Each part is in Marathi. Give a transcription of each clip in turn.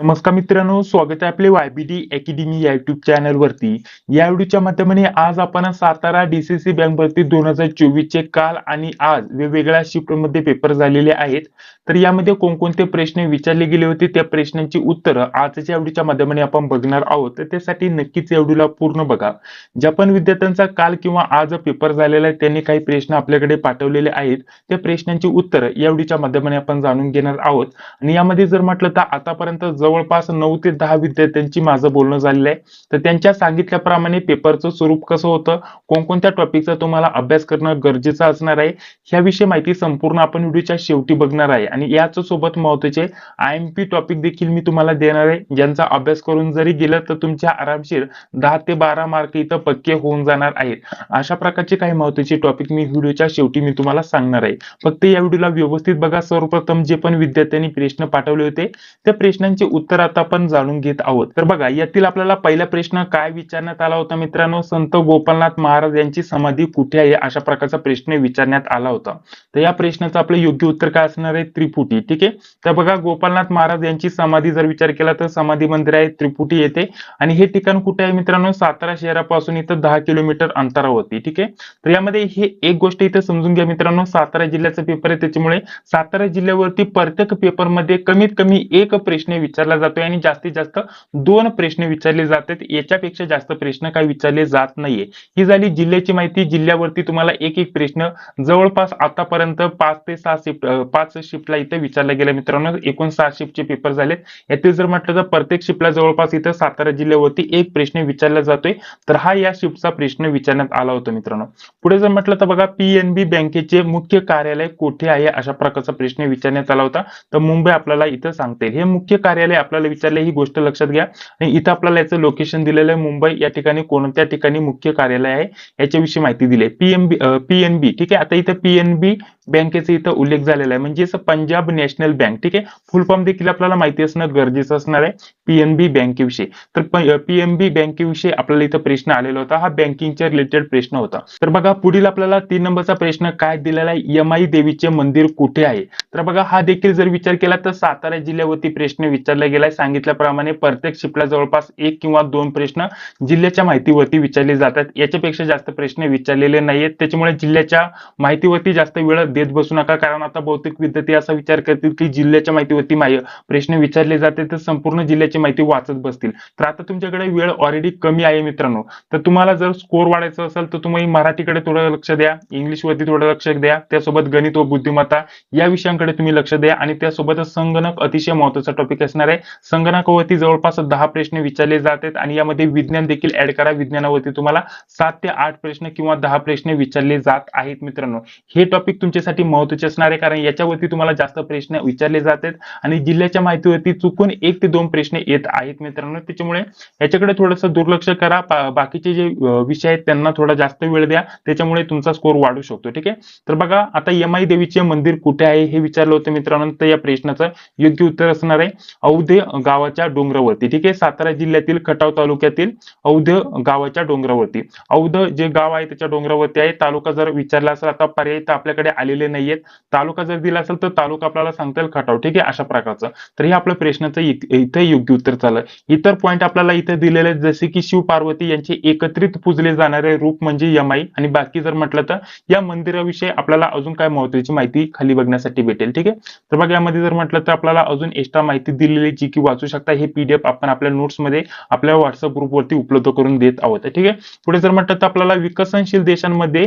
नमस्कार मित्रांनो स्वागत आहे आपले वायबीडी अकॅडमी या युट्यूब चॅनल वरती. या व्हिडिओच्या माध्यमाने आज आपण सातारा डीसीसी बँक भरती दोन हजार चोवीस चे काल आणि आज वेगवेगळ्या शिफ्टमध्ये पेपर झालेले आहेत. तर यामध्ये कोणकोणते प्रश्न विचारले गेले होते त्या प्रश्नांची उत्तरं आजच्या व्हिडिओच्या माध्यमाने आपण बघणार आहोत. तर त्यासाठी नक्कीच या व्हिडिओला पूर्ण बघा. ज्या पण विद्यार्थ्यांचा काल किंवा आज पेपर झालेला आहे त्यांनी काही प्रश्न आपल्याकडे पाठवलेले आहेत. त्या प्रश्नांची उत्तरं या व्हिडिओच्या माध्यमाने आपण जाणून घेणार आहोत. आणि यामध्ये जर म्हटलं तर आतापर्यंत जवळपास नऊ ते दहा विद्यार्थ्यांची माझं बोलणं झालेलं आहे. तर त्यांच्या सांगितल्याप्रमाणे पेपरचं स्वरूप कसं होतं कोणकोणत्या टॉपिकचा तुम्हाला अभ्यास करणं गरजेचं असणार आहे ह्याविषयी माहिती संपूर्ण आपण व्हिडिओच्या शेवटी बघणार आहे. आणि याच सोबत महत्त्वाचे आय एम पी टॉपिक देखील मी तुम्हाला देणार आहे. ज्यांचा अभ्यास करून जरी गेलं तर तुमच्या आरामशीर दहा ते बारा मार्क इथं पक्के होऊन जाणार आहेत. अशा प्रकारचे काही महत्त्वाचे टॉपिक मी व्हिडिओच्या शेवटी मी तुम्हाला सांगणार आहे. फक्त या व्हिडिओला व्यवस्थित बघा. सर्वप्रथम जे पण विद्यार्थ्यांनी प्रश्न पाठवले होते त्या प्रश्नांचे उत्तर आता आपण जाणून घेत आहोत. तर बघा यातील आपल्याला पहिला प्रश्न काय विचारण्यात आला होता मित्रांनो? संत गोपालनाथ महाराज यांची समाधी कुठे आहे? अशा प्रकारचा प्रश्न विचारण्यात आला होता. तर या प्रश्नाचं आपलं योग्य उत्तर काय असणार आहे? त्रिपुटी ठीक आहे? तर बघा गोपालनाथ महाराज यांची समाधी जर विचार केला तर समाधी मंदिर आहे त्रिपुटी येथे. आणि हे ठिकाण कुठे आहे मित्रांनो? सातारा शहरापासून इथं दहा किलोमीटर अंतरावरती ठीक आहे? तर यामध्ये हे एक गोष्ट इथं समजून घ्या मित्रांनो. सातारा जिल्ह्याचा पेपर आहे त्याच्यामुळे सातारा जिल्ह्यावरती प्रत्येक पेपरमध्ये कमीत कमी एक प्रश्न विचार विचारला जातोय आणि जास्तीत जास्त दोन प्रश्न विचारले जातात. याच्यापेक्षा जास्त प्रश्न काही विचारले जात नाहीये. ही झाली जिल्ह्याची माहिती. जिल्ह्यावरती तुम्हाला एक एक प्रश्न जवळपास आतापर्यंत पाच ते सहा शिफ्ट पाच शिफ्टला इथे विचारला गेला. मित्रांनो एकूण सहा शिफ्टचे पेपर झालेत. यातील जर म्हटलं तर प्रत्येक शिफ्टला जवळपास इथं सातारा जिल्ह्यावरती एक प्रश्न विचारला जातोय. तर हा या शिफ्टचा प्रश्न विचारण्यात आला होता मित्रांनो. पुढे जर म्हटलं तर बघा पीएनबी बँकेचे मुख्य कार्यालय कुठे आहे अशा प्रकारचा प्रश्न विचारण्यात आला होता. तर मुंबई आपल्याला इथं सांगते. हे मुख्य कार्यालय आपल्याला विचारले ही गोष्ट लक्षात घ्या. आणि इथं आपल्याला याचं लोकेशन दिलेलं आहे मुंबई या ठिकाणी कोणत्या ठिकाणी मुख्य कार्यालय आहे. याच्याविषयी माहिती दिली आहे. पीएनबी पीएनबी ठीक आहे? आता इथं पीएनबी बँकेचा इथं उल्लेख झालेला आहे. म्हणजेच पंजाब नॅशनल बँक ठीक आहे? फुल फॉर्म देखील आपल्याला माहिती असणं गरजेचं असणार आहे. पीएनबी बँकेविषयी. तर पीएनबी बँकेविषयी आपल्याला इथं प्रश्न आलेला होता. हा बँकिंगच्या रिलेटेड प्रश्न होता. तर बघा पुढील आपल्याला तीन नंबरचा प्रश्न काय दिलेला आहे? यमाई देवीचे मंदिर कुठे आहे? तर बघा हा देखील जर विचार केला तर सातारा जिल्ह्यावरती प्रश्न विचारला गेलाय. सांगितल्याप्रमाणे प्रत्येक शिफ्टला जवळपास एक किंवा दोन प्रश्न जिल्ह्याच्या माहितीवरती विचारले जातात. याच्यापेक्षा जास्त प्रश्न विचारलेले नाहीयेत. त्याच्यामुळे जिल्ह्याच्या माहितीवरती जास्त वेळ देत बसू नका कारण आता बहुतेक विद्यार्थी असा विचार करतील की जिल्ह्याच्या माहितीवरती माहि- प्रश्न विचारले जाते तर संपूर्ण जिल्ह्याची माहिती वाचत बसतील. तर आता तुमच्याकडे वेळ ऑलरेडी कमी आहे मित्रांनो. तर तुम्हाला जर स्कोर वाढायचं असेल तर तुम्ही मराठीकडे थोडं लक्ष द्या इंग्लिशवरती थोडं लक्ष द्या त्यासोबत गणित व बुद्धिमत्ता या विषयांकडे तुम्ही लक्ष द्या आणि त्यासोबतच संगणक अतिशय महत्त्वाचा टॉपिक असणार आहे. संगणकावरती जवळपास दहा प्रश्न विचारले जातात आणि यामध्ये विज्ञान देखील ऍड करा. विज्ञानावरती तुम्हाला सात ते आठ प्रश्न किंवा दहा प्रश्न विचारले जात आहेत मित्रांनो. हे टॉपिक तुमच्यासाठी महत्त्वाचे असणार आहे. कारण याच्यावरती तुम्हाला जास्त प्रश्न विचारले जातात. आणि जिल्ह्याच्या माहितीवरती चुकून एक ते दोन प्रश्न येत आहेत मित्रांनो. त्याच्यामुळे याच्याकडे थोडंसं दुर्लक्ष करा. बाकीचे जे विषय आहेत त्यांना थोडा जास्त वेळ द्या. त्याच्यामुळे तुमचा स्कोर वाढू शकतो. ठीक आहे? तर बघा आता यमाई देवीचे मंदिर कुठे आहे हे विचारलं होतं मित्रांनो. तर या प्रश्नाचं योग्य उत्तर असणार आहे. औधे गावाच्या डोंगरावरती. ठीक आहे? सातारा जिल्ह्यातील खटाव तालुक्यातील औध गावाच्या डोंगरावरती. औध जे गाव आहे त्याच्या डोंगरावरती आहे. तालुका जर विचारला असेल आता पर्याय तर आपल्याकडे आलेले नाहीयेत. तालुका जर दिला असेल तर तालुका आपल्याला सांगता येईल खटाव. ठीक आहे? अशा प्रकारचं. तर हे आपल्या प्रश्नाचं इथे योग्य उत्तर चाललं इतर पॉईंट आपल्याला इथे दिलेले जसे की शिव पार्वती यांचे एकत्रित पूजले जाणारे रूप म्हणजे यमाई. आणि बाकी जर म्हटलं तर या मंदिराविषयी आपल्याला अजून काय महत्वाची माहिती खाली बघण्यासाठी भेटेल. ठीक आहे? तर बघा यामध्ये जर म्हटलं तर आपल्याला अजून एक्स्ट्रा माहिती दिलेली जी की वाचू शकता हे पीडीएफ आपण आपल्या नोट्समध्ये मध्ये आपल्या व्हॉट्सअप ग्रुपवरती उपलब्ध करून देत आहोत. ठीक आहे? पुढे जर म्हटलं तर आपल्याला विकसनशील देशांमध्ये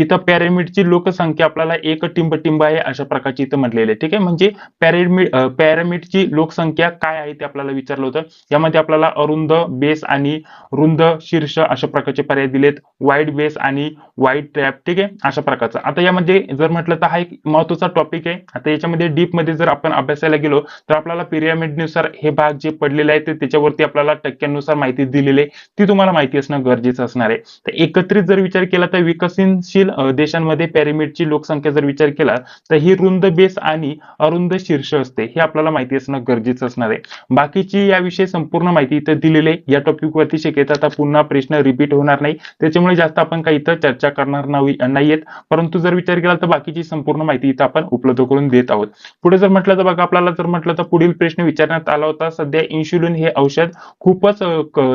इथं पॅरामिडची लोकसंख्या आपल्याला एक टिंब टिंब आहे अशा प्रकारची इथं म्हटलेले आहे. ठीक आहे? म्हणजे पॅरामिड पॅरामिडची लोकसंख्या काय आहे ते आपल्याला विचारलं होतं. यामध्ये आपल्याला अरुंद बेस आणि रुंद शीर्ष अशा प्रकारचे पर्याय दिलेत. वाईड बेस आणि वाईड ट्रॅप. ठीक आहे? अशा प्रकारचा. आता यामध्ये जर म्हटलं तर हा एक महत्त्वाचा टॉपिक आहे. आता याच्यामध्ये डीपमध्ये जर आपण अभ्यासाला गेलो तर आपल्याला पिरॅमिडनुसार हे भाग जे पडलेले आहेत ते त्याच्यावरती आपल्याला टक्क्यांनुसार माहिती दिलेली आहे. ती तुम्हाला माहिती असणं गरजेचं असणार आहे. तर एकत्रित जर विचार केला तर विकसनशील देशांमध्ये पॅरामिडची लोकसंख्या संख्या जर विचार केला तर ही रुंद बेस आणि अरुंद शीर्ष असते. हे आपल्याला माहिती असणं गरजेचं असणार आहे. बाकीची याविषयी संपूर्ण माहिती इथं दिलेली आहे. या टॉपिक वरती शक्यता आता पुन्हा प्रश्न रिपीट होणार नाही. त्याच्यामुळे जास्त आपण काही इथं चर्चा करणार नाही नाहीयेत. परंतु जर विचार केला तर बाकीची संपूर्ण माहिती इथं आपण उपलब्ध करून देत आहोत. पुढे जर म्हटलं तर बघा आपल्याला जर म्हटलं तर पुढील प्रश्न विचारण्यात आला होता. सध्या इन्शुलिन हे औषध खूपच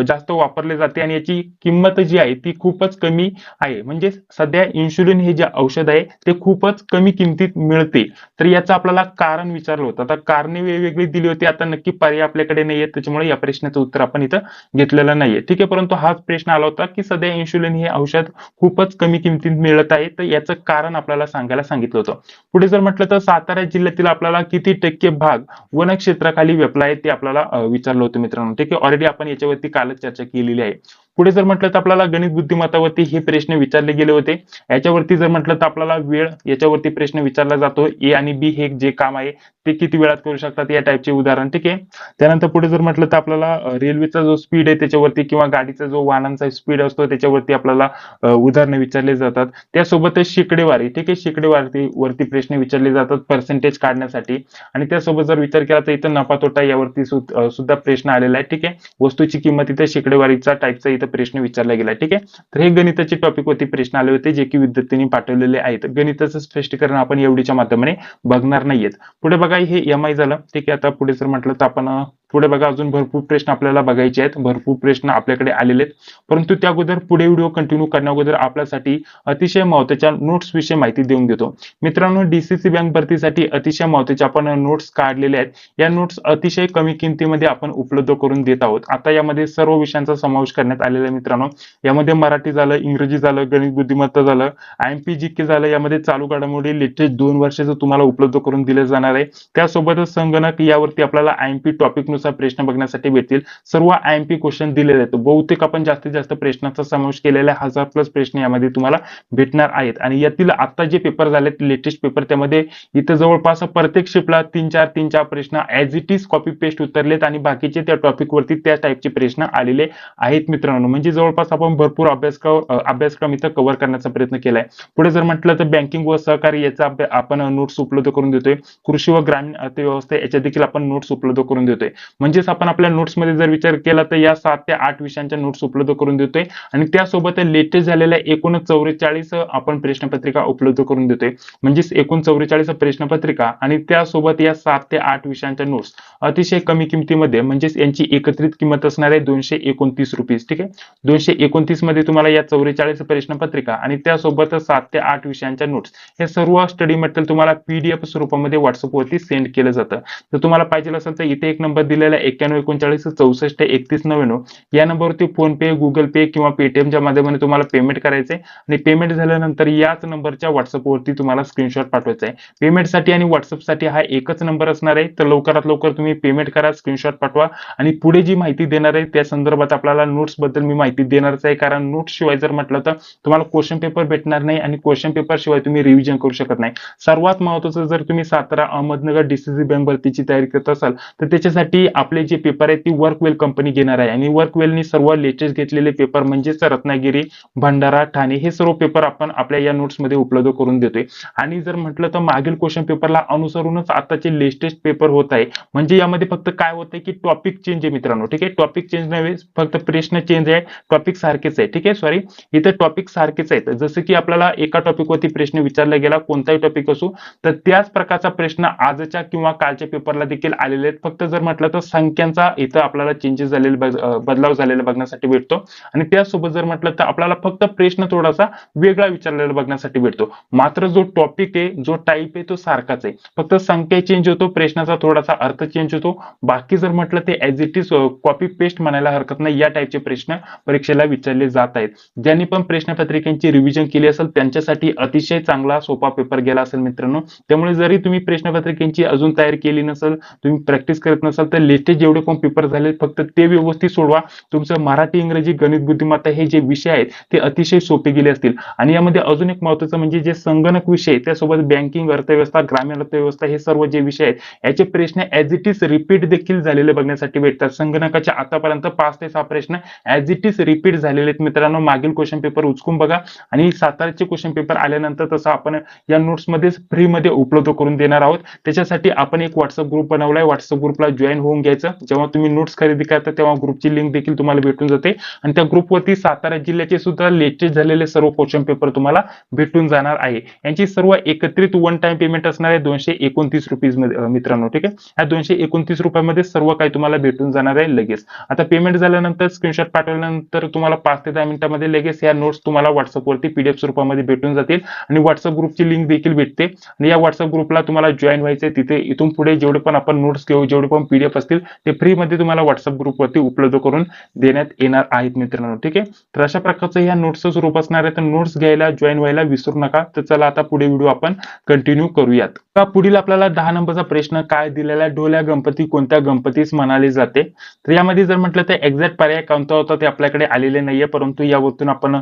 जास्त वापरले जाते आणि याची किंमत जी आहे ती खूपच कमी आहे. म्हणजे सध्या इन्शुलिन हे जे औषध आहे ते खूप खूपच कमी किमतीत मिळते. तर याचं आपल्याला कारण विचारलं होतं. आता कारणे वेगवेगळी दिली होती. आता नक्की पर्याय आपल्याकडे नाहीये. त्याच्यामुळे या प्रश्नाचं उत्तर आपण इथं घेतलेलं नाहीये. ठीक आहे परंतु हाच प्रश्न आला होता की सध्या इन्शुलिन हे औषध खूपच कमी किमतीत मिळत आहे. तर याचं कारण आपल्याला सांगायला सांगितलं होतं. पुढे जर म्हटलं तर सातारा जिल्ह्यातील आपल्याला किती टक्के भाग वनक्षेत्राखाली व्यापला आहे ते आपल्याला विचारलं होतं मित्रांनो. ठीक आहे ऑलरेडी आपण याच्यावरती कालच चर्चा केलेली आहे. पुढे जर म्हटलं तर आपल्याला गणित बुद्धिमत्तावरती हे प्रश्न विचारले गेले होते. याच्यावरती जर म्हटलं तर आपल्याला वेळ याच्यावरती प्रश्न विचारला जातो. ए आणि बी हे जे काम आहे ते किती वेळात करू शकतात या टाईपचे उदाहरण ठीक आहे? त्यानंतर पुढे जर म्हटलं तर आपल्याला रेल्वेचा जो स्पीड आहे त्याच्यावरती किंवा गाडीचा जो वाहनांचा स्पीड असतो त्याच्यावरती आपल्याला उदाहरणं विचारले जातात. त्यासोबतच शेकडेवारी ठीक आहे? शेकडेवारी वरती प्रश्न विचारले जातात पर्सेंटेज काढण्यासाठी. आणि त्यासोबत जर विचार केला तर इथं नफा तोटा यावरती सुद्धा प्रश्न आलेला आहे ठीक आहे? वस्तूची किंमत इथं शेकडेवारीचा टाईपचा इथं प्रश्न विचारला गेला ठीक आहे? तर हे गणिताचे टॉपिक वरती प्रश्न आले होते जे की विद्यार्थ्यांनी पाठवलेले आहेत. गणिताचं स्पष्टीकरण आपण एवढीच्या माध्यमाने बघणार नाहीयेत. पुढे बघा हे एम आय झालं. ठीक आहे आता पुढे जर म्हटलं तर आपण पुढे बघा अजून भरपूर प्रश्न आपल्याला बघायचे आहेत. भरपूर प्रश्न आपल्याकडे आलेले आहेत. परंतु त्या अगोदर पुढे व्हिडिओ कंटिन्यू करण्या अगोदर आपल्यासाठी अतिशय महत्त्वाच्या नोट्स विषयी माहिती देऊन देतो. मित्रांनो डीसीसी बँक भरतीसाठी अतिशय महत्त्वाचे आपण नोट्स काढलेले आहेत. या नोट्स अतिशय कमी किमतीमध्ये आपण उपलब्ध करून देत आहोत. आता यामध्ये सर्व विषयांचा समावेश करण्यात आलेला आहे मित्रांनो. यामध्ये मराठी झालं इंग्रजी झालं गणित बुद्धिमत्ता झालं I M P G K झालं यामध्ये चालू घडामोडी लेटेस्ट दोन वर्षाचं तुम्हाला उपलब्ध करून दिले जाणार आहे. त्यासोबतच संगणक यावरती आपल्याला आय एम पी टॉपिक नुसार प्रश्न बघण्यासाठी भेटतील. सर्व आय एम पी क्वेश्चन दिलेले आहेत. बहुतेक आपण जास्तीत जास्त प्रश्नांचा समावेश केलेला आहे हजार प्लस प्रश्न यामध्ये तुम्हाला भेटणार आहेत. आणि यातील आता जे पेपर झालेत लेटेस्ट पेपर त्यामध्ये इथं जवळपास प्रत्येक शिपला तीन चार तीन चार प्रश्न as it is copy paste उतरलेत आणि बाकीचे त्या टॉपिक वरती त्या टाईपचे प्रश्न आलेले आहेत मित्रांनो. म्हणजे जवळपास आपण भरपूर अभ्यासक्रम अभ्यासक्रम इथं कव्हर करण्याचा प्रयत्न केलाय. पुढे जर म्हटलं तर बँकिंग व सहकारी याचा आपण नोट्स उपलब्ध करून देतोय. कृषी व ग्रामीण अर्थव्यवस्था याच्या देखील आपण नोट्स उपलब्ध करून देतोय. म्हणजेच आपण आपल्या नोट्समध्ये जर विचार केला तर या सात ते आठ विषयांच्या नोट्स उपलब्ध करून देतोय. आणि त्यासोबत लेटेस्ट झालेल्या एकूण चौवेचाळीस आपण प्रश्नपत्रिका उपलब्ध करून देतोय. म्हणजेच एकूण चौवेचाळीस प्रश्नपत्रिका आणि त्यासोबत या सात ते आठ विषयांच्या नोट्स अतिशय कमी किमतीमध्ये म्हणजेच यांची एकत्रित किंमत असणार आहे दोनशे एकोणतीस रुपीज ठीक आहे? दोनशे एकोणतीसमध्ये तुम्हाला या चौवेचाळीस प्रश्नपत्रिका आणि त्यासोबत सात ते आठ विषयांच्या नोट्स हे सर्व स्टडी मटेरियल तुम्हाला पीडीएफ स्वरूपामध्ये व्हॉट्सअप वरती सेंड केलं जातं. तर तुम्हाला पाहिजे असेल तर इथे एक नंबर दिलेला एक्क्याण्णव एकोणचाळीस चौसष्ट एकतीस नव्याण्णव या नंबरवरती फोन पे गुगल पे किंवा पेटीएमच्या माध्यमाने तुम्हाला पेमेंट करायचंय. आणि पेमेंट झाल्यानंतर याच नंबरच्या व्हॉट्सअपवरती तुम्हाला स्क्रीनशॉट पाठवायचा आहे पेमेंटसाठी आणि व्हॉट्सअपसाठी हा एकच नंबर असणार आहे. तर लवकरात लवकर तुम्ही पेमेंट करा स्क्रीनशॉट पाठवा. आणि पुढे जी माहिती देणार आहे त्या संदर्भात आपल्याला नोट्सबद्दल मी माहिती देणारच आहे. कारण नोट्स शिवाय जर म्हटलं तर तुम्हाला क्वेश्चन पेपर भेटणार नाही आणि क्वेश्चन पेपर शिवाय तुम्ही रिव्हिजन करू शकत नाही. सर्वात महत्वाचं जर तुम्ही सातारा अहमदनगर डीसीसी बँक भरतीची तयारी करत असाल तर त्याच्यासाठी आपले जे पेपर आहेत ती वर्कवेल कंपनी घेणार आहे. आणि वर्कवेलनी सर्व लेटेस्ट घेतलेले पेपर म्हणजेच रत्नागिरी भंडारा ठाणे हे सर्व पेपर आपण आपल्या या नोट्समध्ये उपलब्ध करून देतोय. आणि जर म्हटलं तर मागील क्वेश्चन पेपरला अनुसरूनच आताचे लेटेस्ट पेपर होत आहे. म्हणजे यामध्ये फक्त काय होतंय की टॉपिक चेंज आहे मित्रांनो. ठीक आहे? टॉपिक चेंज नव्हे फक्त प्रश्न चेंज आहे टॉपिक सारखेच आहे. ठीक आहे? सॉरी इथे टॉपिक सारखेच आहेत. जसं की आपल्याला एका टॉपिक वरती प्रश्न विचारला गेला कोणताही टॉपिक असो तर त्याच प्रकारचा प्रश्न आजच्या किंवा कालच्या पेपरला देखील आलेले आहेत. फक्त जर म्हटलं तर संख्यांचा इथं आपल्याला चेंजेस झालेले बदलाव झालेला बघण्यासाठी भेटतो. आणि त्यासोबत जर म्हटलं तर आपल्याला फक्त प्रश्न थोडासा वेगळा विचारलेला बघण्यासाठी भेटतो. मात्र जो टॉपिक आहे जो टाईप आहे तो सारखाच आहे. फक्त संख्या चेंज होतो प्रश्नाचा थोडासा अर्थ चेंज होतो. बाकी जर म्हटलं ते as it is copy paste म्हणायला हरकत नाही या टाईपचे प्रश्न परीक्षेला विचारले जात आहेत. ज्यांनी पण प्रश्नपत्रिकांची रिव्हिजन केली असेल त्यांच्यासाठी अतिशय चांगला सोपा पेपर गेला असेल मित्रांनो. त्यामुळे जरी तुम्ही प्रश्नपत्रिकेची अजून तयारी केली नसेल तुम्ही प्रॅक्टिस करत नसाल तर लेटेस्ट जेवढे पण पेपर झाले फक्त ते व्यवस्थित सोडवा. तुमचं मराठी इंग्रजी गणित बुद्धिमत्ता हे जे विषय आहेत ते अतिशय सोपे गेले असतील. आणि यामध्ये अजून एक महत्वाचं म्हणजे जे संगणक विषय त्यासोबत बँकिंग अर्थव्यवस्था ग्रामीण अर्थव्यवस्था हे सर्व जे विषय आहेत याचे प्रश्न ऍज इट इज रिपीट देखील झालेले बघण्यासाठी भेटतात. संगणकाच्या आतापर्यंत पाच ते सहा प्रश्न ऍज इट इज रिपीट झालेले आहेत. मित्रांनो मागील क्वेश्चन पेपर उचकून बघा. आणि साताराचे क्वेश्चन पेपर आल्यानंतर तसं आपण या नोट्समध्येच फ्रीमध्ये उपलब्ध करून देणार आहोत. त्याच्यासाठी आपण एक व्हॉट्सअप ग्रुप बनवलाय. व्हॉट्सअप ग्रुपला जॉईन होऊन घ्यायचं. जेव्हा तुम्ही नोट्स खरेदी करता तेव्हा ग्रुपची लिंक देखील तुम्हाला भेटून जाते. आणि त्या ग्रुपवरती सातारा जिल्ह्याचे सुद्धा लेटेस्ट झालेले सर्व क्वेश्चन पेपर तुम्हाला भेटून जाणार आहे. यांची सर्व एकत्रित वन टाइम पेमेंट असणार आहे दोनशे एकोणतीस रुपीजमध्ये मित्रांनो ठीक आहे? या दोनशे एकोणतीस रुपयामध्ये सर्व काही तुम्हाला भेटून जाणार आहे लगेच. आता पेमेंट झाल्यानंतर स्क्रीनशॉट पाठवल्यानंतर तुम्हाला पाच ते दहा मिनिटांमध्ये लगेच या नोट्स तुम्हाला व्हॉट्सअपवरती पीडीएफ स्वरूपामध्ये भेटून जातील. आणि व्हॉट्सअप ग्रुपची लिंक देखील भेटते. आणि या व्हॉट्सअप ग्रुपला तुम्हाला जॉईन व्हायचं तिथे इथून पुढे जेवढे पण आपण नोट्स घेऊ जेवढे पण पीडीएफ असतील ते फ्रीमध्ये तुम्हाला व्हॉट्सअप ग्रुपवरती उपलब्ध करून देण्यात येणार आहेत मित्रांनो ठीक आहे? तर अशा प्रकारचं या नोट्सचं स्वरूप असणार आहे तर नोट्स घ्यायला जॉईन व्हायला विसरू नका. तर चला आता पुढे व्हिडिओ आपण कंटिन्यू करूयात. पुढील आपल्याला दहा नंबरचा प्रश्न काय दिलेला आहे? डोल्या गणपती कोणत्या गणपतीस म्हणाले जाते? तर यामध्ये जर म्हटलं तर एक्झॅक्ट पर्याय कोणता होता ते आपल्याकडे आलेले नाहीये परंतु यावरतून आपण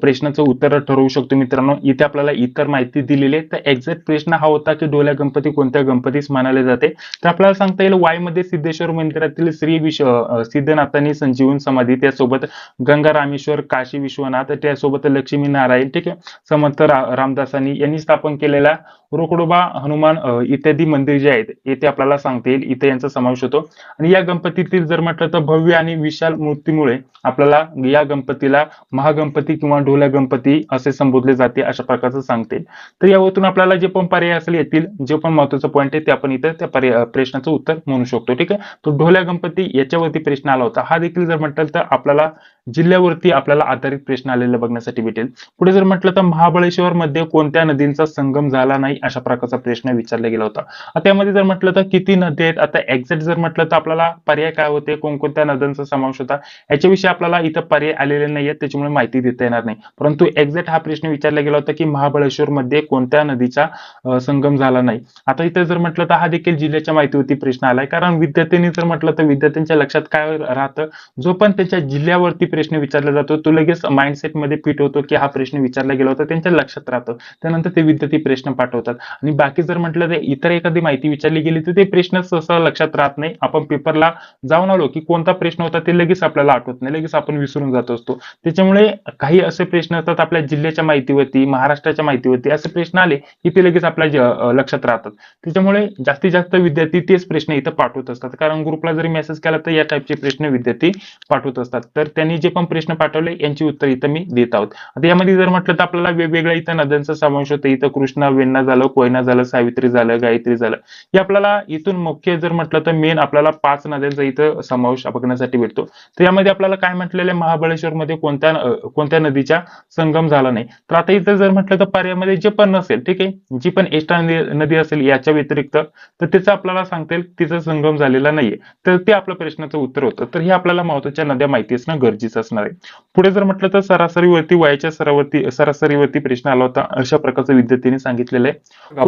प्रश्नाचं उत्तर ठरवू शकतो मित्रांनो. इथे आपल्याला इतर माहिती दिलेली आहे. तर एक्झॅक्ट प्रश्न हा होता की ढोल्या गणपती कोणत्या गणपतीस म्हणाले जाते? तर आपल्याला सांगता येईल वायमध्ये सिद्धेश्वर मंदिरातील श्री विश्व सिद्धनाथांनी संजीवन समाधी त्यासोबत गंगा रामेश्वर काशी विश्वनाथ त्यासोबत लक्ष्मी नारायण ठीक आहे समर्थ रा, रामदासांनी यांनी स्थापन केलेला रोकडोबा हनुमान इत्यादी मंदिर जे आहेत येथे आपल्याला सांगता येईल. इथे यांचा समावेश होतो. आणि या गणपतीतील जर म्हटलं तर भव्य आणि विशाल मूर्तीमुळे आपल्याला या गणपतीला महागणपती किंवा ढोल्या गणपती असे संबोधले जाते अशा प्रकारचं सांगते तर यावरून आपल्याला जे पण पर्याय असेल येतील जे पण महत्वाचं पॉईंट आहे ते आपण इथं त्या पर्याय प्रश्नाचं उत्तर म्हणू शकतो. ठीक आहे? तो ढोल्या गणपती याच्यावरती प्रश्न आला होता. हा देखील जर म्हटलं तर आपल्याला जिल्ह्यावरती आपल्याला आधारित प्रश्न आलेला बघण्यासाठी भेटेल. पुढे जर म्हटलं तर महाबळेश्वर मध्ये कोणत्या नदींचा संगम झाला नाही? अशा प्रकारचा प्रश्न विचारला गेला होता. त्यामध्ये जर म्हटलं तर किती नदी आहेत? आता एक्झॅक्ट जर म्हटलं तर आपल्याला पर्याय काय होते? कोणकोणत्या नद्यांचा समावेश होता? याच्याविषयी आपल्याला इथं पर्याय आलेले नाहीयेत त्याच्यामुळे माहिती देता येणार नाही. परंतु एक्झॅक्ट हा प्रश्न विचारला गेला होता की महाबळेश्वर मध्ये कोणत्या नदीचा संगम झाला नाही? आता इथं जर म्हटलं तर हा देखील जिल्ह्याच्या माहितीवरती प्रश्न आलाय. कारण विद्यार्थ्यांनी जर म्हटलं तर विद्यार्थ्यांच्या लक्षात काय राहतं? जो पण त्यांच्या जिल्ह्यावरती प्रश्न विचारला जातो तो लगेच माइंडसेटमध्ये फिट होतो की हा प्रश्न विचारला गेला होता त्यांच्या लक्षात राहतं. त्यानंतर ते विद्यार्थी प्रश्न पाठवतात. आणि बाकी जर म्हटलं तर इतर एखादी माहिती विचारली गेली तर ते प्रश्न सहसा लक्षात राहत नाही. आपण पेपरला जाऊन आलो की कोणता प्रश्न होता ते लगेच आपल्याला आठवत नाही. लगेच आपण विसरून जात असतो. त्याच्यामुळे काही असे प्रश्न असतात आपल्या जिल्ह्याच्या माहितीवरती महाराष्ट्राच्या माहितीवरती असे प्रश्न आले की ते लगेच आपल्या लक्षात राहतात. त्याच्यामुळे जास्तीत जास्त विद्यार्थी तेच प्रश्न इथं पाठवत असतात. कारण ग्रुपला जरी मेसेज केला तर या टाईपचे प्रश्न विद्यार्थी पाठवत असतात. तर त्यांनी जे पण प्रश्न पाठवले यांची उत्तर इथं मी देत आहोत. आता यामध्ये जर म्हटलं तर आपल्याला वेगवेगळ्या इथं नद्यांचा समावेश होतो. इथं कृष्णा वेण्णा झालं कोयना झालं सावित्री झालं गायत्री झालं. हे आपल्याला इथून मुख्य जर म्हटलं तर मेन आपल्याला पाच नद्यांचा इथं समावेश बघण्यासाठी भेटतो. तर यामध्ये आपल्याला काय म्हटलेलं महाबळेश्वर मध्ये कोणत्या कोणत्या नदीचा संगम झाला नाही? तर आता इथं जर म्हटलं तर पर्यायमध्ये जे पण नसेल ठीक आहे? जी पण एष्टा नदी असेल याच्या व्यतिरिक्त तर त्याचं आपल्याला सांगता येईल तिचा संगम झालेला नाहीये. तर ते आपल्या प्रश्नाचं उत्तर होतं. तर हे आपल्याला महत्त्वाच्या नद्या माहिती असणं गरजेचं असणार आहे. पुढे जर म्हटलं तर सरासरीवरती वयाच्या सरावरती सरासरीवरती प्रश्न आला होता अशा प्रकारचं विद्यार्थ्यांनी सांगितलेलं आहे.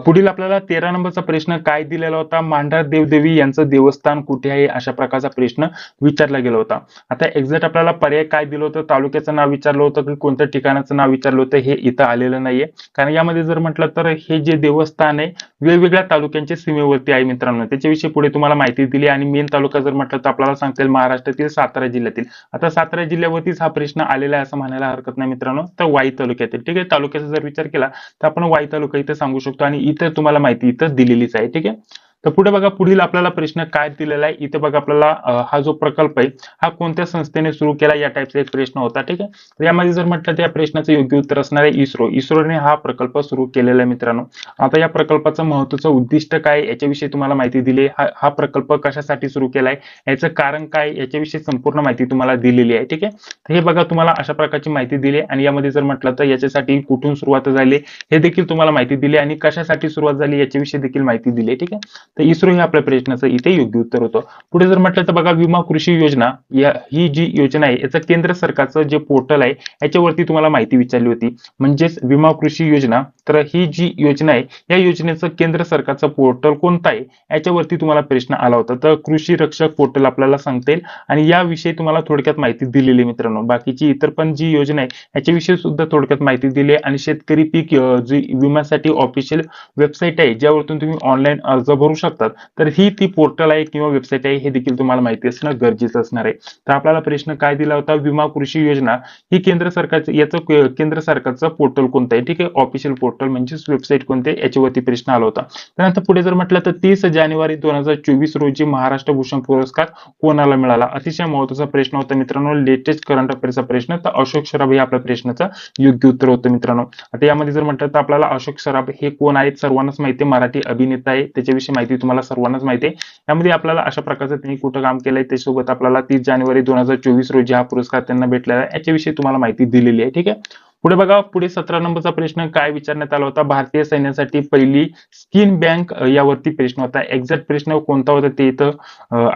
पुढील आपल्याला तेरा नंबरचा प्रश्न काय दिलेला होता? मांढर देवदेवी यांचं देवस्थान कुठे आहे? अशा प्रकारचा प्रश्न विचारला गेला होता. आता एक्झॅक्ट आपल्याला पर्याय काय दिलं होतं? तालुक्याचं नाव विचारलं होतं की कोणत्या ठिकाणाचं नाव विचारलं होतं? हे इथं आलेलं नाहीये. कारण यामध्ये जर म्हटलं तर हे जे देवस्थान आहे वेगवेगळ्या तालुक्यांच्या सीमेवरती आहे मित्रांनो. त्याच्याविषयी पुढे तुम्हाला माहिती दिली आणि मेन तालुका जर म्हटलं तर आपल्याला सांगता येईल महाराष्ट्रातील सातारा जिल्ह्यातील. आता सातारा जिल्ह्यावरतीच हा प्रश्न आलेला आहे असं म्हणायला हरकत नाही मित्रांनो. तर वाई तालुक्यातील. ठीक आहे तालुक्याचा जर विचार केला तर आपण वाई तालुका इथे सांगू शकतो. आणि इथं तुम्हाला माहिती इथं दिलेलीच आहे. ठीक आहे? तर पुढे बघा पुढील आपल्याला प्रश्न काय दिलेला आहे? इथे बघा आपल्याला हा जो प्रकल्प आहे हा कोणत्या संस्थेने सुरू केला? या टाईपचा एक प्रश्न होता ठीक आहे? तर यामध्ये जर म्हटलं तर या प्रश्नाचं योग्य उत्तर असणार आहे इस्रो. इस्रोने हा प्रकल्प सुरू केलेला आहे मित्रांनो. आता या प्रकल्पाचं महत्वाचं उद्दिष्ट काय याच्याविषयी तुम्हाला माहिती दिली हा हा प्रकल्प कशासाठी सुरू केलाय? याचं कारण काय याच्याविषयी संपूर्ण माहिती तुम्हाला दिलेली आहे ठीक आहे? तर हे बघा तुम्हाला अशा प्रकारची माहिती दिली आहे. आणि यामध्ये जर म्हटलं तर याच्यासाठी कुठून सुरुवात झाली हे देखील तुम्हाला माहिती दिली आणि कशासाठी सुरुवात झाली याच्याविषयी देखील माहिती दिली ठीक आहे? तर इस्रो हे आपल्या प्रश्नाचं इथे योग्य उत्तर होतं. पुढे जर म्हटलं तर बघा विमा कृषी योजना या ही जी योजना आहे याचं केंद्र सरकारचं जे पोर्टल आहे याच्यावरती तुम्हाला माहिती विचारली होती. म्हणजेच विमा कृषी योजना तर ही जी योजना आहे या योजनेचं केंद्र सरकारचं पोर्टल कोणतं आहे याच्यावरती तुम्हाला प्रश्न आला होता. तर कृषी रक्षक पोर्टल आपल्याला सांगता येईल आणि याविषयी तुम्हाला थोडक्यात माहिती दिलेली आहे मित्रांनो. बाकीची इतर पण जी योजना आहे याच्याविषयी सुद्धा थोडक्यात माहिती दिली आहे. आणि शेतकरी पीक जी विम्यासाठी ऑफिशियल वेबसाईट आहे ज्यावरतून तुम्ही ऑनलाईन अर्ज भरू शकतात. तर ही ती पोर्टल आहे किंवा वेबसाईट आहे हे देखील तुम्हाला माहिती असणं गरजेचं असणार आहे. तर आपल्याला प्रश्न काय दिला होता? विमा कृषी योजना. ही केंद्र सरकारचं याचं केंद्र सरकारचं पोर्टल कोणतं आहे? ठीक आहे? ऑफिशियल पोर्टल म्हणजेच वेबसाईट कोणते? याच्यावरती प्रश्न आला होता. त्यानंतर पुढे जर म्हटलं तर तीस जानेवारी दोन हजार चोवीस रोजी महाराष्ट्र भूषण पुरस्कार कोणाला मिळाला? अतिशय महत्त्वाचा प्रश्न होता मित्रांनो. लेटेस्ट करंट अफेअरचा प्रश्न. तर अशोक सराफ हे आपल्या प्रश्नाचं योग्य उत्तर होतं मित्रांनो. आता यामध्ये जर म्हटलं तर आपल्याला अशोक सराफ हे कोण आहेत? सर्वांनाच माहिती आहे. मराठी अभिनेता आहे. त्याच्याविषयी माहिती तुम्हाला सर्वांनाच माहिती आहे. यामध्ये आपल्याला अशा प्रकारचं त्यांनी कुठं काम केलंय त्यासोबत आपल्याला तीस जानेवारी दोन हजार चोवीस रोजी हा पुरस्कार त्यांना भेटलेला आहे. याच्याविषयी तुम्हाला माहिती दिलेली आहे ठीक आहे? पुढे बघा पुढे सतरा नंबरचा प्रश्न काय विचारण्यात आला होता? भारतीय सैन्यासाठी पहिली स्किन बँक यावरती प्रश्न होता. एक्झॅक्ट प्रश्न कोणता होता ते इथं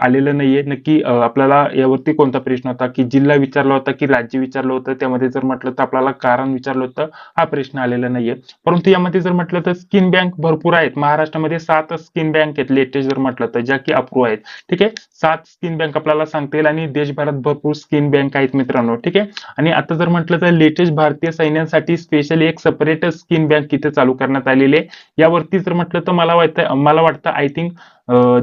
आलेलं नाहीये. नक्की आपल्याला यावरती कोणता प्रश्न होता? की जिल्हा विचारला होता की राज्य विचारलं होतं? त्यामध्ये जर म्हटलं तर आपल्याला कारण विचारलं होतं हा प्रश्न आलेला नाहीये. परंतु यामध्ये जर म्हटलं तर स्किन बँक भरपूर आहेत. महाराष्ट्रामध्ये सात स्किन बँक आहेत लेटेस्ट जर म्हटलं तर ज्या की अप्रूव्ह आहेत. ठीक आहे? सात स्किन बँक आपल्याला सांगता येईल आणि देशभरात भरपूर स्किन बँक आहेत मित्रांनो. ठीक आहे? आणि आता जर म्हटलं तर लेटेस्ट भारतीय सैन्यासाठी स्पेशली एक सेपरेट स्किन बँक इथे चालू करण्यात आलेली आहे. यावरती जर म्हटलं तर मला वाटतं मला वाटतं आय थिंक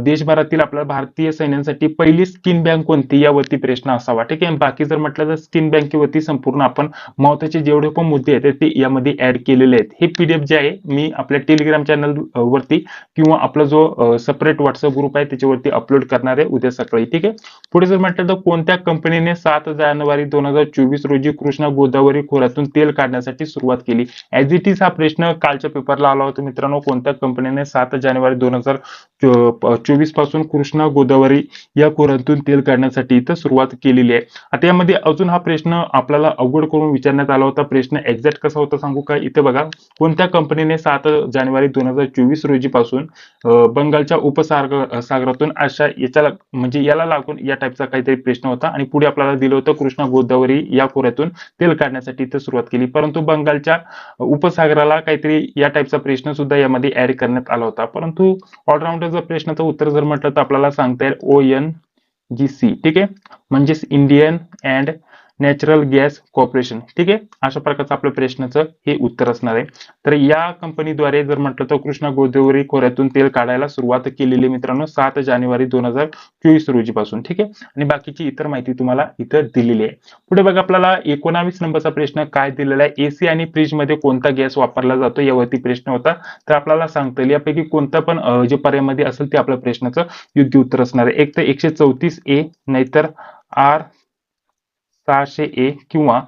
देशभरातील आपल्या भारतीय सैन्यांसाठी पहिली स्किन बँक कोणती यावरती प्रश्न असावा. ठीक आहे? बाकी जर म्हटलं तर स्किन बँकेवरती संपूर्ण आपण महत्त्वाचे जेवढे पण मुद्दे आहेत ते यामध्ये ऍड केलेले आहेत. हे पीडीएफ जे आहे मी आपल्या टेलिग्राम चॅनल वरती किंवा आपला जो सेपरेट व्हॉट्सअप ग्रुप आहे त्याच्यावरती अपलोड करणार आहे उद्या सकाळी. ठीक आहे? पुढे जर म्हटलं तर कोणत्या कंपनीने सात जानेवारी दोन हजार चोवीस रोजी कृष्णा गोदावरी खोऱ्यातून तेल काढण्यासाठी सुरुवात केली? ऍज इट इज हा प्रश्न कालच्या पेपरला आला होता मित्रांनो. कोणत्या कंपनीने सात जानेवारी दोन हजार चोवीसपासून कृष्णा गोदावरी या खोऱ्यातून तेल काढण्यासाठी इथं सुरुवात केलेली आहे. आता यामध्ये अजून हा प्रश्न आपल्याला अवघड करून विचारण्यात आला होता. प्रश्न एक्झॅक्ट कसा होता सांगू का? इथे बघा कोणत्या कंपनीने सात जानेवारी दोन हजार चोवीस रोजी पासून बंगालच्या उपसागर सागरातून अशा याच्या म्हणजे याला लागून या टाईपचा काहीतरी प्रश्न होता आणि पुढे आपल्याला दिलं होतं कृष्णा गोदावरी या खोऱ्यातून तेल काढण्यासाठी इथं सुरुवात केली. परंतु बंगालच्या उपसागराला काहीतरी या टाईपचा प्रश्न सुद्धा यामध्ये ऍड करण्यात आला होता. परंतु ऑलराऊंडर जर प्रश्नाचं उत्तर जर म्हटलं तर आपल्याला सांगता येईल ओ एन जी सी ठीक आहे? म्हणजेच Indian and natural gas corporation. ठीक आहे? अशा प्रकारचं आपल्या प्रश्नाचं हे उत्तर असणार आहे. तर या कंपनीद्वारे जर म्हटलं तर कृष्णा गोदावरी खोऱ्यातून तेल काढायला सुरुवात केलेली मित्रांनो सात जानेवारी दोन हजार चोवीस रोजी पासून ठीक आहे? आणि बाकीची इतर माहिती तुम्हाला इथं दिलेली आहे. पुढे बघा आपल्याला एकोणावीस नंबरचा प्रश्न काय दिलेला आहे? एसी आणि फ्रीजमध्ये कोणता गॅस वापरला जातो? यावरती प्रश्न होता. तर आपल्याला सांगता येईल यापैकी कोणता पण जे पर्यायमध्ये असेल ते आपल्या प्रश्नाचं योग्य उत्तर असणार आहे. एक तर एकशे चौतीस ए नाहीतर आर सहाशे ए किंवा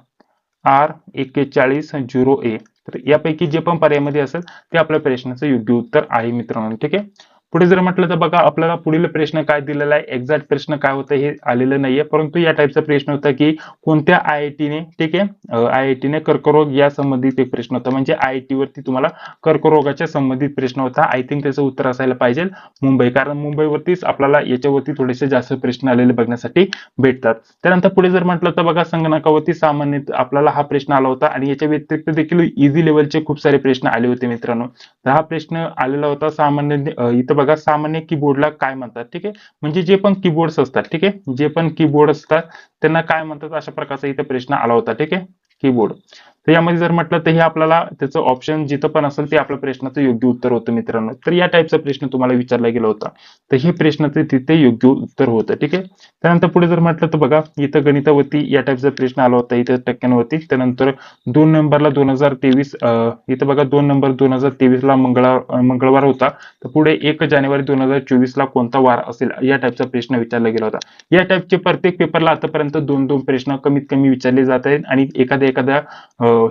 आर एक्केचाळीस झिरो ए. तर यापैकी जे पण पर्यायमध्ये असेल ते आपल्या प्रश्नाचं योग्य उत्तर आहे मित्रांनो. ठीक आहे? पुढे जर म्हटलं तर बघा आपल्याला पुढील प्रश्न काय दिलेला आहे? एक्झॅक्ट प्रश्न काय होतं हे आलेलं नाहीये. परंतु या टाईपचा प्रश्न होता की कोणत्या आय आय टीने ठीक आहे? आय आय टीने कर्करोग या संबंधित एक प्रश्न होता. म्हणजे आय आय टी वरती तुम्हाला कर्करोगाच्या संबंधित प्रश्न होता. आय थिंक त्याचं उत्तर असायला पाहिजे मुंबई. कारण मुंबईवरतीच आपल्याला याच्यावरती थोडेसे जास्त प्रश्न आलेले बघण्यासाठी भेटतात. त्यानंतर पुढे जर म्हटलं तर बघा संगणकावरती सामान्य आपल्याला हा प्रश्न आला होता आणि याच्या व्यतिरिक्त देखील इझी लेवलचे खूप सारे प्रश्न आले होते मित्रांनो. तर हा प्रश्न आलेला होता सामान्य इथं बघा सामान्य कीबोर्डला काय म्हणतात ठीक आहे? म्हणजे जे पण कीबोर्ड्स असतात ठीक आहे? जे पण कीबोर्ड असतात त्यांना काय म्हणतात? अशा प्रकारचा इथे प्रश्न आला होता ठीक आहे? कीबोर्ड तर यामध्ये जर म्हटलं तर हे आपल्याला त्याचं ऑप्शन जिथं पण असेल ते आपल्या प्रश्नाचं योग्य उत्तर होतं मित्रांनो. तर या टाईपचा प्रश्न तुम्हाला विचारला गेला होता. तर हे प्रश्नाचं तिथे योग्य उत्तर होतं ठीक आहे? त्यानंतर पुढे जर म्हटलं तर बघा इथं गणितावरती या टाईपचा प्रश्न आला होता इथं टक्क्यांवरती. त्यानंतर दोन नंबरला दोन हजार तेवीस इथं बघा दोन नंबर दोन हजार तेवीस ला मंगळवार मंगळवार होता. तर पुढे एक जानेवारी दोन हजार चोवीस ला कोणता वार असेल या टाईपचा प्रश्न विचारला गेला होता. या टाईपचे प्रत्येक पेपरला आतापर्यंत दोन दोन प्रश्न कमीत कमी विचारले जात आहेत आणि एखाद्या एखाद्या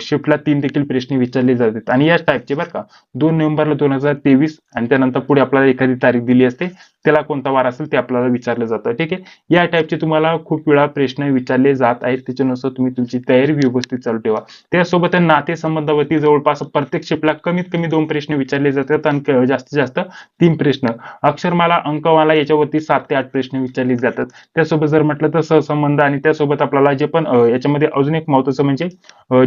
शिफ्टला तीन देखील प्रश्न विचारले जातात. आणि या टाईपचे बरं का दोन नोव्हेंबरला दोन हजार तेवीस आणि त्यानंतर पुढे आपल्याला एखादी तारीख दिली असते त्याला कोणता वार असेल ते आपल्याला विचारलं जातं. ठीक आहे? या टाईपचे तुम्हाला खूप वेळा प्रश्न विचारले जात आहेत. त्याच्यानुसार तुम्ही तुमची तयारी व्यवस्थित चालू ठेवा. त्यासोबत नातेसंबंधावरती जवळपास प्रत्येक शिपला कमीत कमी दोन प्रश्न विचारले जातात आणि जास्तीत जास्त तीन प्रश्न. अक्षरमाला अंकमाला याच्यावरती सात ते आठ प्रश्न विचारले जातात. त्यासोबत जर म्हटलं तर सहसंबंध आणि त्यासोबत आपल्याला जे पण याच्यामध्ये अजून एक महत्वाचं म्हणजे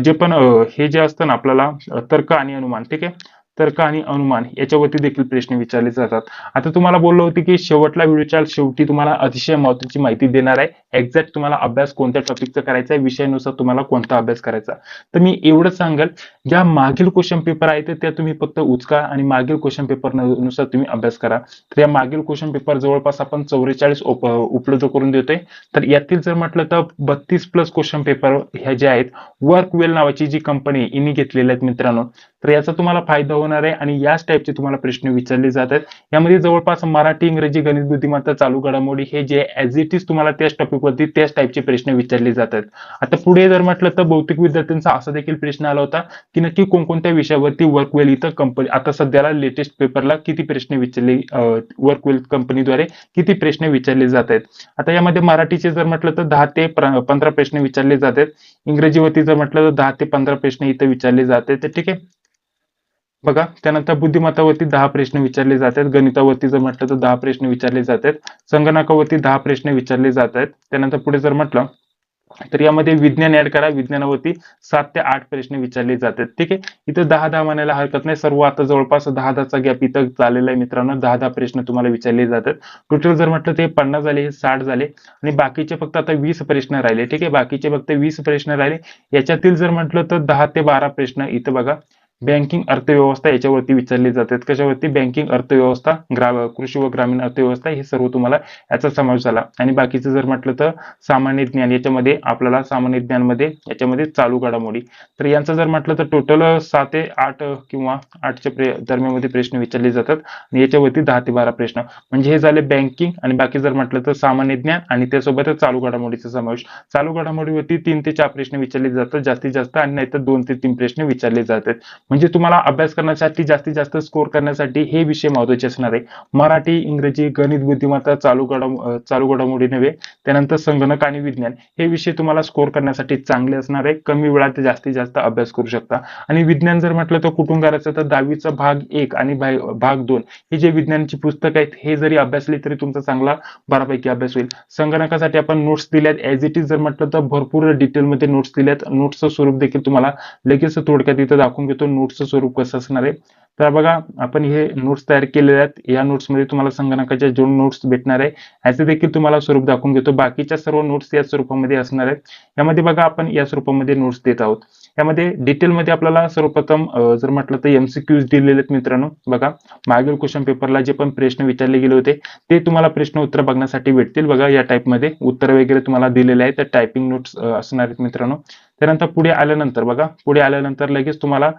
जे पण हे जे असतं ना आपल्याला तर्क आणि अनुमान. ठीक आहे? तर्क आणि अनुमान याच्यावरती देखील प्रश्न विचारले जातात. आता तुम्हाला बोललो होते की शेवटला व्हिडिओच्या शेवटी तुम्हाला अतिशय महत्वाची माहिती देणार आहे. एक्झॅक्ट तुम्हाला अभ्यास कोणत्या टॉपिकचा करायचा आहे विषयानुसार तुम्हाला कोणता अभ्यास करायचा तर मी एवढंच सांगेल ज्या मागील क्वेश्चन पेपर आहेत त्या तुम्ही फक्त उचका आणि मागील क्वेश्चन पेपरनुसार तुम्ही अभ्यास करा. तर या मागील क्वेश्चन पेपर जवळपास आपण चौवेचाळीस उपलब्ध करून देतोय. तर यातील जर म्हटलं तर बत्तीस प्लस क्वेश्चन पेपर ह्या जे आहेत वर्क वेल नावाची जी कंपनी इनी घेतलेल्या आहेत मित्रांनो. तर याचा तुम्हाला फायदा होणार आहे आणि याच टाईपचे तुम्हाला प्रश्न विचारले जात आहेत. यामध्ये जवळपास मराठी इंग्रजी गणित बुद्धिमत्ता चालू घडामोडी हे जे ऍज इट इज तुम्हाला त्याच टॉपिक वरती त्याच टाईपचे प्रश्न विचारले जातात आता पुढे जर म्हटलं तर भौतिक विद्यार्थ्यांचा असा देखील प्रश्न आला होता की नक्की कोणकोणत्या विषयावरती वर्कवेल इथं कंपनी आता सध्याला लेटेस्ट पेपरला किती प्रश्न विचारले वर्कवेल कंपनीद्वारे किती प्रश्न विचारले जात आहेत. आता यामध्ये मराठीचे जर म्हटलं तर दहा ते पंधरा प्रश्न विचारले जात आहेत. इंग्रजीवरती जर म्हटलं तर दहा ते पंधरा प्रश्न इथं विचारले जात आहेत. तर ठीक आहे. बघा त्यानंतर बुद्धिमत्तावरती दहा प्रश्न विचारले जातात गणितावरती जर म्हटलं तर दहा प्रश्न विचारले जातात संगणकावरती दहा प्रश्न विचारले जात आहेत त्यानंतर पुढे जर म्हटलं तर यामध्ये विज्ञान ऍड करा विज्ञानावरती सात ते आठ प्रश्न विचारले जातात. ठीक आहे? इथं दहा दहा म्हणायला हरकत नाही. सर्व आता जवळपास दहा दहाचा गॅप इथं चाललेला आहे मित्रांनो. दहा दहा प्रश्न तुम्हाला विचारले जातात. टोटल जर म्हटलं ते पन्नास झाले हे साठ झाले आणि बाकीचे फक्त आता वीस प्रश्न राहिले. ठीक आहे? बाकीचे फक्त वीस प्रश्न राहिले. याच्यातील जर म्हटलं तर दहा ते बारा प्रश्न इथं बघा. बँकिंग अर्थव्यवस्था याच्यावरती विचारली जातात. कशावरती? बँकिंग अर्थव्यवस्था ग्रा कृषी व ग्रामीण अर्थव्यवस्था हे सर्व तुम्हाला याचा समावेश झाला. आणि बाकीचं जर म्हटलं तर सामान्य ज्ञान याच्यामध्ये आपल्याला सामान्य ज्ञानमध्ये याच्यामध्ये चालू घडामोडी. तर यांचं जर म्हटलं तर टोटल सात ते आठ किंवा आठच्या प्रे दरम्यानमध्ये प्रश्न विचारले जातात. आणि याच्यावरती दहा ते बारा प्रश्न. म्हणजे हे झाले बँकिंग आणि बाकी जर म्हटलं तर सामान्य ज्ञान आणि त्यासोबतच चालू घडामोडीचा समावेश. चालू घडामोडीवरती तीन ते चार प्रश्न विचारले जातात. जास्तीत जास्त आणि नाहीतर दोन ते तीन प्रश्न विचारले जातात. म्हणजे तुम्हाला अभ्यास करण्यासाठी जास्तीत जास्त स्कोर करण्यासाठी हे विषय महत्त्वाचे असणार आहे. मराठी इंग्रजी गणित बुद्धिमत्ता चालू घडाम चालू घडामोडी नव्हे त्यानंतर संगणक आणि विज्ञान हे विषय तुम्हाला स्कोर करण्यासाठी चांगले असणार आहे. कमी वेळात जास्तीत जास्त अभ्यास करू शकता. आणि विज्ञान जर म्हटलं तर कुठून करायचं तर दहावीचा भाग एक आणि भाग दोन हे जे विज्ञानाची पुस्तक आहेत हे जरी अभ्यासले तरी तुमचा चांगला बऱ्यापैकी अभ्यास होईल. संगणकासाठी आपण नोट्स दिल्यात. ऍज इट इज जर म्हटलं तर भरपूर डिटेलमध्ये नोट्स दिल्यात. नोट्सचं स्वरूप देखील तुम्हाला लगेच थोडक्यात इथं दाखवून घेतो. नोट्सचं स्वरूप कसं असणार आहे? तर बघा आपण हे नोट्स तयार केलेले आहेत. या नोट्समध्ये तुम्हाला संगणकाच्या दोन नोट्स भेटणार आहे. याचे देखील तुम्हाला स्वरूप दाखवून घेतो. बाकीच्या सर्व नोट्स या स्वरूपामध्ये असणार आहेत. यामध्ये बघा आपण या स्वरूपामध्ये नोट्स देत आहोत. यामध्ये डिटेलमध्ये आपल्याला सर्वप्रथम जर म्हटलं तर एमसीक्यूज दिलेले आहेत मित्रांनो. बघा मागील क्वेश्चन पेपरला जे पण प्रश्न विचारले गेले होते ते तुम्हाला प्रश्न उत्तर बघण्यासाठी भेटतील. बघा या टाईपमध्ये उत्तर वगैरे तुम्हाला दिलेले आहेत तर टायपिंग नोट्स असणार आहेत मित्रांनो. त्यानंतर पुढे आल्यानंतर बघा पुढे आल्यानंतर लगेच तुम्हाला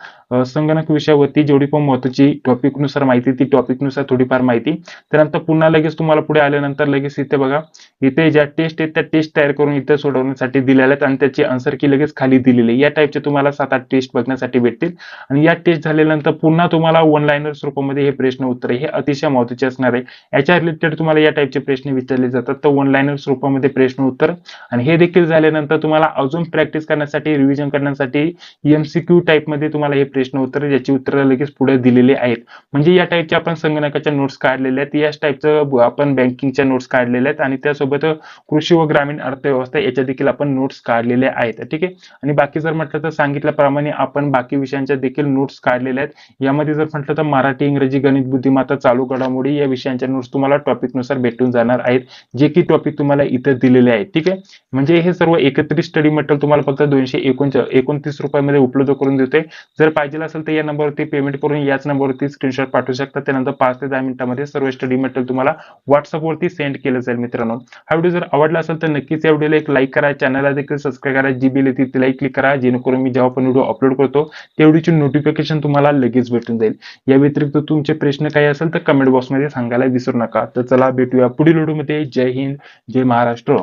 संगणक विषयावरती जेवढी पण महत्वाची टॉपिकनुसार माहिती ती टॉपिकनुसार थोडीफार माहिती. त्यानंतर पुन्हा लगेच तुम्हाला पुढे आल्यानंतर लगेच इथे बघा इथे ज्या टेस्ट आहेत त्या टेस्ट तयार करून इथे सोडवण्यासाठी दिलेल्या आहेत आणि त्याची आन्सर की लगेच खाली दिलेली या टाईपचे तुम्हाला सात आठ टेस्ट बघण्यासाठी भेटतील. आणि या टेस्ट झाल्यानंतर पुन्हा तुम्हाला वन लाईनर स्वरूपामध्ये हे प्रश्न उत्तर हे अतिशय महत्त्वाचे असणार आहे. याच्या रिलेटेड तुम्हाला या टाईपचे प्रश्न विचारले जातात. तर वन लाईनर स्वरूपामध्ये प्रश्न उत्तर. आणि हे देखील झाल्यानंतर तुम्हाला अजून प्रॅक्टिस करण्यासाठी रिव्हिजन करण्यासाठी एमसीक्यू टाईपमध्ये तुम्हाला हे प्रश्न उत्तर ज्याची उत्तरं लगेच पुढे दिलेले आहेत. म्हणजे या टाईपच्या आपण संगणकाच्या नोट्स काढलेल्या आहेत. याच टाईपचं आपण बँकिंगच्या नोट्स काढलेल्या आहेत. आणि त्यासोबत कृषी व ग्रामीण अर्थव्यवस्था याच्या देखील आपण नोट्स काढलेल्या आहेत. ठीक आहे? आणि बाकी जर म्हटलं तर सांगितल्याप्रमाणे आपण बाकी विषयांच्या देखील नोट्स काढलेल्या आहेत. यामध्ये जर म्हटलं तर मराठी इंग्रजी गणित बुद्धिमत्ता चालू घडामोडी या विषयांच्या नोट्स तुम्हाला टॉपिकनुसार भेटून जाणार आहेत. जे की टॉपिक तुम्हाला इथं दिलेले आहेत. ठीक आहे? म्हणजे हे सर्व एकत्रित स्टडी मटेरियल तुम्हाला फक्त दोनशे एकोणच एकोणतीस रुपयामध्ये उपलब्ध करून देतोय. जर पाहिजे असेल तर या नंबरवरती पेमेंट करून याच नंबरवरती स्क्रीनशॉट पाठवू शकता. त्यानंतर पाच ते दहा मिनिटांमध्ये सर्व स्टडी मटेरियल तुम्हाला व्हॉट्सअपवरती सेंड केलं जाईल मित्रांनो. हा व्हिडिओ जर आवडला असेल तर नक्कीच या व्हिडिओला एक लाईक करा. चॅनलला देखील सबस्क्राईब करा. जी बिल येते तिलाही क्लिक करा. जेणेकरून मी जेव्हा पण व्हिडिओ अपलोड करतो तेवढीची नोटिफिकेशन तुम्हाला लगेच भेटून जाईल. या व्यतिरिक्त तुमचे प्रश्न काही असेल तर कमेंट बॉक्समध्ये सांगायला विसरू नका. तर चला भेटूया पुढील व्हिडिओमध्ये जय हिंद जय महाराष्ट्र.